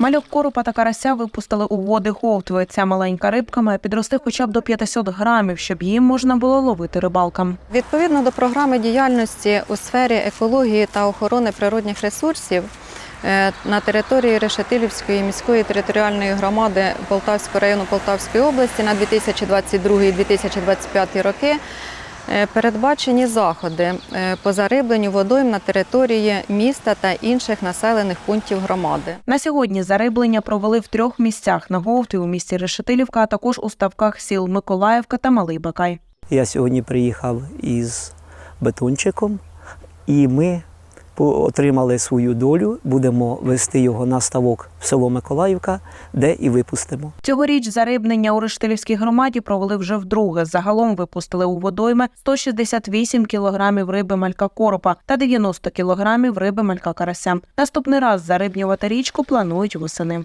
Мальок коропа та карася випустили у води Говтви. Ця маленька рибка має підрости хоча б до 500 грамів, щоб її можна було ловити рибалкам. Відповідно до програми діяльності у сфері екології та охорони природних ресурсів е, на території Решетилівської міської територіальної громади Полтавського району Полтавської області на 2022-2025 роки передбачені заходи е, по зарибленню водойм на території міста та інших населених пунктів громади. На сьогодні зариблення провели в трьох місцях на Говті у місті Решетилівка, а також у ставках сіл Миколаївка та Малий Бакай. Я сьогодні приїхав із бетончиком, і ми отримали свою долю. Будемо вести його на ставок в село Миколаївка, де і випустимо. Цьогоріч зарибнення у Рештилівській громаді провели вже вдруге. Загалом випустили у водойми 168 кілограмів риби малька коропа та 90 кілограмів риби малька карася. Наступний раз зарибнювати річку планують восени.